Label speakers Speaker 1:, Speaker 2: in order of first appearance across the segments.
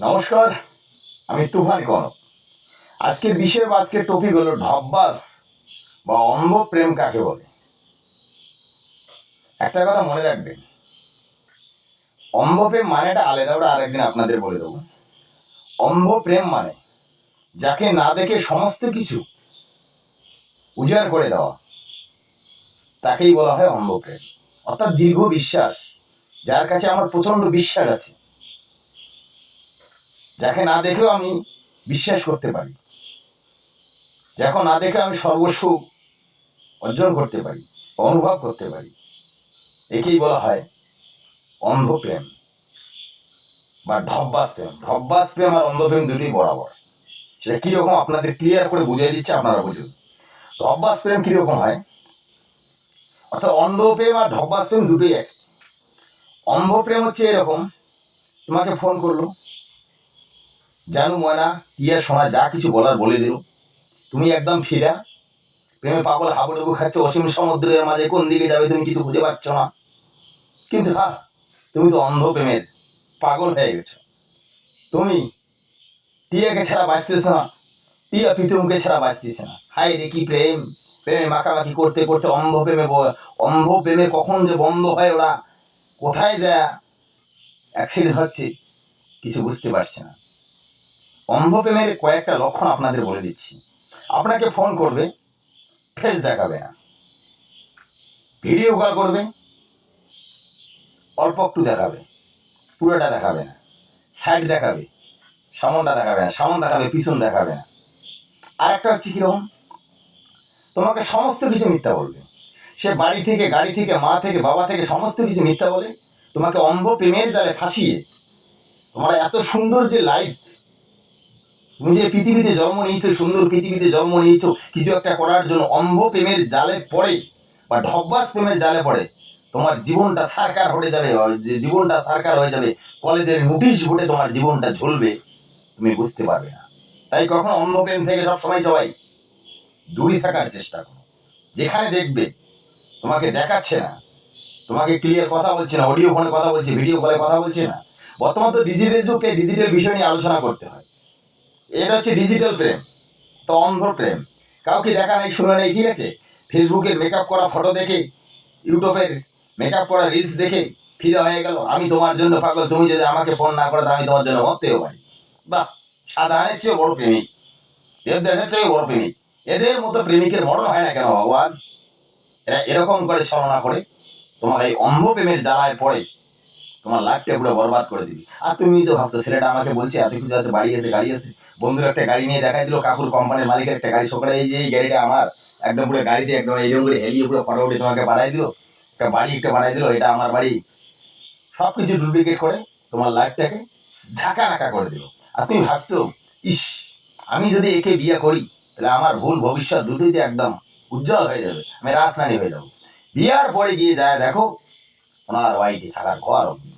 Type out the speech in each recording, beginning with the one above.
Speaker 1: নমস্কার, আমি তুফান কনক আজকের বিষয় বা আজকের টপিক হলো ঢব্বাস বা অন্ধ প্রেম কাকে বলে? একটা কথা মনে রাখবেন অন্ধ প্রেম মানেটা আলাদা, ওটা আরেকদিন আপনাদের বলে দেবো। অন্ধ প্রেম মানে যাকে না দেখে সমস্ত কিছু উজাড় করে দেওয়া। তাকেই বলা হয় অন্ধ প্রেম। অর্থাৎ দীর্ঘ বিশ্বাস, যার কাছে আমার প্রচণ্ড বিশ্বাস আছে। যাকে না দেখেও আমি বিশ্বাস করতে পারি। যাকে না দেখে আমি সর্বস্ব অর্জন করতে পারি, অনুভব করতে পারি। একেই বলা হয় অন্ধ প্রেম বা ঢব্বাস প্রেম। ঢব্বাস প্রেম আর অন্ধ প্রেম দুটোই বরাবর। সেটা কীরকম আপনাদের ক্লিয়ার করে বুঝিয়ে দিচ্ছে আপনারা বুঝুন। ঢব্বাস প্রেম কীরকম হয়? অর্থাৎ অন্ধ প্রেম আর ঢব্বাস প্রেম দুটোই এক অন্ধ প্রেম হচ্ছে এরকম, তোমাকে ফোন করল জানু ময়না, টিয়া সোনা যা কিছু বলার বলে দিল। তুমি একদম ফিরা প্রেমে পাগল হাবুডুবু খাচ্ছ, অসীম সমুদ্রের মাঝে কোন দিকে যাবে তুমি কিছু খুঁজে পাচ্ছ না। কিন্তু হ্যাঁ তুমি তো অন্ধ প্রেমের পাগল হয়ে গেছো। তুমি টিয়াকে ছাড়া বাঁচতেছ না। টিয়া পিতুমকে ছাড়া বাঁচতেছে না। হাই রে কি প্রেম। প্রেমে মাখামাখি করতে করতে অন্ধ প্রেমে অন্ধ প্রেমে কখন যে বন্ধ হয় ওরা। কোথায় যায় অ্যাক্সিডেন্ট হচ্ছে। কিছু বুঝতে পারছে না। অন্ধপ্রেমের কয়েকটা লক্ষণ আপনাদের বলে দিচ্ছি। আপনাকে ফোন করবে ফেস দেখাবে না। ভিডিও কল করবে, অল্প একটু দেখাবে। পুরোটা দেখাবে না। সাইড দেখাবে, সামনটা দেখাবে না, সামন দেখাবে, পিছন দেখাবে না। আর একটা হচ্ছে কীরকম? তোমাকে সমস্ত কিছু মিথ্যা বলবে। সে বাড়ি থেকে, গাড়ি থেকে, মা থেকে, বাবা থেকে সমস্ত কিছু মিথ্যা বলে তোমাকে অন্ধ প্রেমের জালে ফাঁসিয়ে, তোমার এত সুন্দর যে লাইফ তুমি যে পৃথিবীতে জন্ম নিয়েছো, সুন্দর পৃথিবীতে জন্ম নিয়েছো, কিছু একটা করার জন্য অন্ধ প্রেমের জালে পড়ে বা ঢব্বাস প্রেমের জালে পড়ে, তোমার জীবনটা সারকার হয়ে যাবে যে জীবনটা সারকার হয়ে যাবে, কলেজের নোটিশ বোর্ডে তোমার জীবনটা ঝুলবে, তুমি বুঝতে পারবে না। তাই কখনো অন্ধ প্রেম থেকে সবসময় সবাই দূরে থাকার চেষ্টা করো। যেখানে দেখবে, তোমাকে দেখাচ্ছে না, তোমাকে ক্লিয়ার কথা বলছে না অডিও ফোনে কথা বলছে ভিডিও কলে কথা বলছে না। বর্তমান তো ডিজিটাল যুগকে ডিজিটাল বিষয় নিয়ে আলোচনা করতে হয়। এটা হচ্ছে ডিজিটাল প্রেম তো অন্ধ প্রেম কাউকে দেখা নেই, শুনে নেই, ঠিক আছে? ফেসবুকের মেকআপ করা ফটো দেখে ইউটিউবের মেকআপ করা রিলস দেখে ফিদা হয়ে গেল। আমি তোমার জন্য পাগল, তুমি যদি আমাকে ফোন না করে আমি তোমার জন্য মরতেও পারি। বাহ সাধারণের চেয়েও বড় প্রেমিক। দেবদাসের চেয়েও বড় প্রেমিক। এদের মতো প্রেমিকের মরণ হয় না কেন, ভগবান? এরা এরকম করে ছলনা করে, তোমার এই অন্ধ প্রেমের জ্বালায় পড়ে। তোমার লাইফটা পুরো বরবাদ করে দিবি। আর তুমি তো ভাবছ, ছেলেটা আমাকে বলছে, এত কিছু আছে, বাড়ি আছে, গাড়ি আছে। বন্ধুর একটা গাড়ি নিয়ে দেখাই দিল, কাকুর কোম্পানির মালিকের একটা গাড়ি। সকালে এই যে, এই গাড়িটা আমার। একদম পুরো গাড়িতে, একদম এইরকম করে হেলিয়ে পুরো ফটো উঠে তোমাকে বাড়াই দিল। একটা বাড়ি একটা বাড়াই দিল, এটা আমার বাড়ি। সব কিছু ডুপ্লিকেট করে তোমার লাইফটাকে ঝাঁকা নাকা করে দিল। আর তুমি ভাবছ, ইস, আমি যদি একে বিয়ে করি, তাহলে আমার ভুল ভবিষ্যৎ দুটোই একদম উজ্জ্বল হয়ে যাবে, আমি রাজরানী হয়ে যাব। বিয়ার পরে গিয়ে যায়, দেখো ওনার বাড়িতে থাকার ঘর অব্দি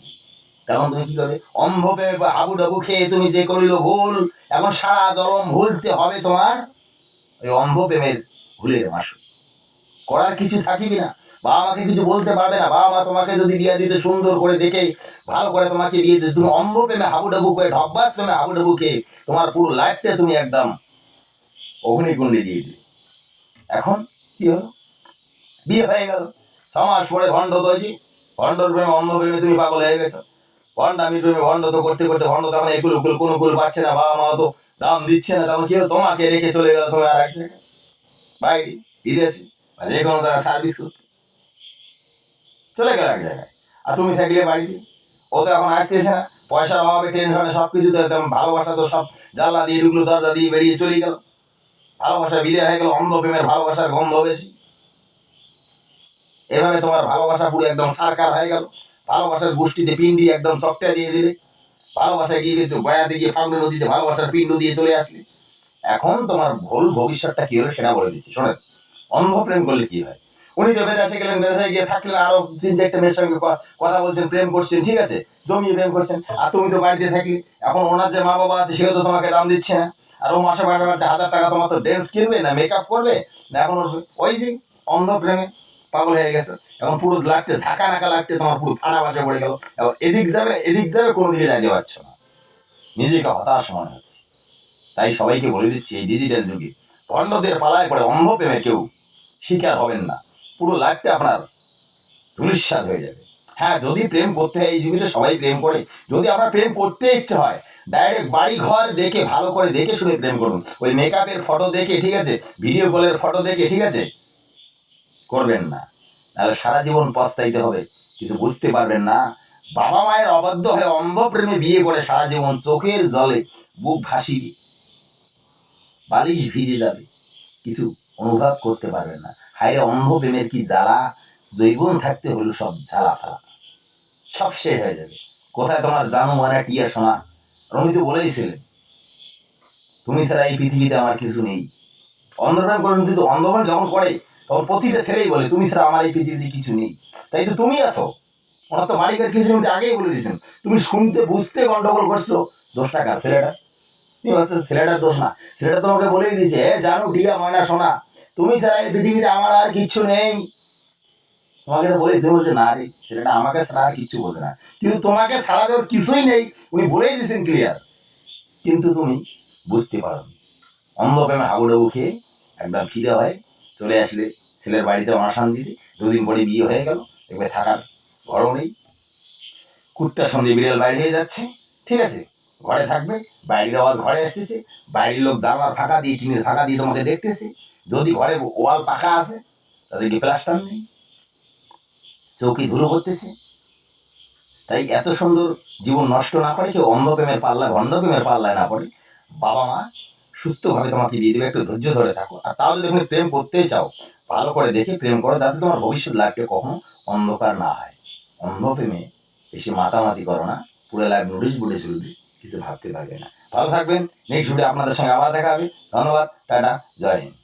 Speaker 1: তখন তুমি কি করবে অন্ধ প্রেমে বা হাবু ডাবু খেয়ে তুমি যে করিল ভুল, এখন সারা জলম ভুলতে হবে তোমার? ওই অন্ধ প্রেমের ভুলের মাসু। করার কিছু থাকিবি না। বাবা মাকে কিছু বলতে পারবে না। বাবা মা তোমাকে যদি বিয়ে দিতে সুন্দর করে দেখে, ভালো করে তোমাকে বিয়ে দিতে, তুমি অন্ধ প্রেমে হাবু ডাবু করে, ঢব্বাস প্রেমে হাবু ডাবু খেয়ে তোমার পুরো লাইফটা তুমি একদম অগ্নিকুণ্ডে দিয়ে দিলে। এখন কি হলো? বিয়ে হয়ে গেল। ছ মাস পরে ভণ্ড তো হয়েছি। ভণ্ডর প্রেমে অন্ধ প্রেমে তুমি পাগল হয়ে গেছো। ভণ্ডামি প্রেমে ভণ্ড তো করতে করতে ভণ্ড, তখন এগুলো উকুল কোনো কুল পাচ্ছে না, বাবা মা তো দাম দিচ্ছে না, তখন কি তোমাকে রেখে চলে গেল তুমি আর এক জায়গায়? বাইরে, বিদেশে, বা যে কোনো জায়গায় সার্ভিস করতে। চলে গেল এক জায়গায়। আর তুমি থাকলে বাড়িতে? ও তো এখন আসতেছে না। পয়সার অভাবে টেনশনে সব কিছু তো একদম ভালোবাসা তো সব জানলা দিয়ে, ঢুকলো, দরজা দিয়ে বেরিয়ে চলে গেল। ভালোবাসা বিদায় হয়ে গেল, অন্ধ প্রেমের ভালোবাসার গন্ধ বেশি। এভাবে তোমার ভালোবাসা পুরো একদম সারকার হয়ে গেল। ভালোবাসার গোষ্ঠীতে পিন্ডি একদম চকটা দিয়ে দিলে। ভালোবাসা গিয়ে কিন্তু গয়াতে গিয়ে ফাগুনি নদীতে ভালোবাসার পিণ্ড দিয়ে চলে আসলে। এখন তোমার ভুল ভবিষ্যৎটা কি হলো সেটা বলে দিচ্ছি শোনেন অন্ধ প্রেম করলে কি হয়? উনি তো বেদাসে গেলেন বেদাসে গিয়ে থাকলেন, আরও তিন চারটে মেয়ের সঙ্গে কথা বলছেন, প্রেম করছেন, ঠিক আছে? জমিয়ে প্রেম করছেন। আর তুমি তো বাড়িতে থাকলে, এখন ওনার যে মা বাবা আছে, সেও তো তোমাকে দাম দিচ্ছে না। আর ও মাসে বাড়তে বাড়তে হাজার টাকা তোমার তো ড্যান্স কিনবে না মেকআপ করবে? না এখন ওই যে অন্ধ প্রেমে পাগল হয়ে গেছে। এখন পুরো লাইফটা ঝাঁকা নাকা লাইফটা তোমার পুরো ফানা বাজে পড়ে গেল। এবং এদিক যাবে এদিক যাবে কোনো দিকে যাইতে পারছ না। নিজেকে হতাশ মনে হচ্ছে। তাই সবাইকে বলে দিচ্ছি, এই ডিজিটাল যুগে ভণ্ডদের পালায় পড়ে অন্ধ প্রেমে কেউ শিকার হবেন না। পুরো লাইফটা আপনার ধুলিস্বাদ হয়ে যাবে। হ্যাঁ যদি প্রেম করতে হয়, এই যুগে সবাই প্রেম করে। যদি আপনার প্রেম করতে ইচ্ছে হয় ডাইরেক্ট বাড়ি ঘর দেখে, ভালো করে দেখে শুনে প্রেম করুন। ওই মেকআপের ফটো দেখে, ঠিক আছে? ভিডিও কলের ফটো দেখে, ঠিক আছে? করবেন না। নাহলে সারা জীবন পস্তাইতে হবে। কিছু বুঝতে পারবেন না। বাবা মায়ের অবাধ্য হয়ে অন্ধ প্রেমে বিয়ে করে সারা জীবন চোখের জলে বুক ভাসিয়ে বালিশ ভিজে যাবে। কিছু অনুভব করতে পারবেন না। হায়রে অন্ধ প্রেমের কি জ্বালা? জৈবন থাকতে হলো সব ঝালা ফালা সব শেষ হয়ে যাবে। কোথায় তোমার জানো মানে টিয়া শোনা রমি তো বলেইছিলেন তুমি ছাড়া এই পৃথিবীতে আমার কিছু নেই। অন্ধপ্রেম করে কিন্তু অন্ধপ্রেম যখন করে তখন প্রতিটা ছেলেই বলে, তুমি ছাড়া আমার এই পৃথিবীতে কিছু নেই। তাই তো তুমি আছো। ওনার তো বাড়ি কিছু আগেই বলে দিয়েছেন, তুমি শুনতে, বুঝতে গন্ডগোল করছ। দোষ কার, ছেলেটা? তুমি ভাবছ ছেলেটার দোষ না। ছেলেটা তোমাকে বলেই দিয়েছে জানো ডিয়া ময়না শোনা তুমি ছাড়া এই পৃথিবীতে আমার আর কিচ্ছু নেই। তোমাকে তো বলেই, তুমি বলছে, না রে, ছেলেটা আমাকে ছাড়া আর কিচ্ছু বলছে না। কিন্তু তোমাকে ছাড়া দেওয়ার কিছুই নেই, উনি বলেই দিয়েছেন ক্লিয়ার কিন্তু তুমি বুঝতে পারো অন্ধপ্রেমে হাবুডাবু খেয়ে একদম ফিরে হয় চলে আসলে ছেলের বাড়িতে অনাশান্তিতে দুদিন পরে বিয়ে হয়ে গেল, এবার থাকার ঘরও নেই। কুত্তার সঙ্গে বিড়াল বাইরে হয়ে যাচ্ছে, ঠিক আছে? ঘরে থাকবে, বাইরের আওয়াজ ঘরে আসতেছে, বাইরের লোক জানলার ফাঁকা দিয়ে, টিনের ফাঁকা দিয়ে তোমাকে দেখতেছে। যদি ঘরে ওয়াল পাকা আছে, তাদেরকে প্লাস্টার নেই। চৌকি ধুলো করতেছে তাই এত সুন্দর জীবন নষ্ট না করে কেউ অন্ধপ্রেমের পাল্লায় ভণ্ডপ্রেমের পাল্লায় না পড়ে। বাবা মা সুস্থভাবে তোমাকে বিয়ে দেবে, একটু ধৈর্য ধরে থাকো। আর তাও যদি তুমি প্রেম করতে চাও, ভালো করে দেখে প্রেম করো, যাতে তোমার ভবিষ্যৎ লাইফটা কখনো অন্ধকার না হয়। অন্ধ প্রেমে বেশি মাতামাতি করো না, পুরো লাইফ নোটিশ বুড়ে চলবে, কিছু ভাবতে পারবে না। ভালো থাকবেন নেক্সট ভিডিও আপনাদের সঙ্গে আবার দেখা হবে। ধন্যবাদ, টাটা, জয় হিন্দ।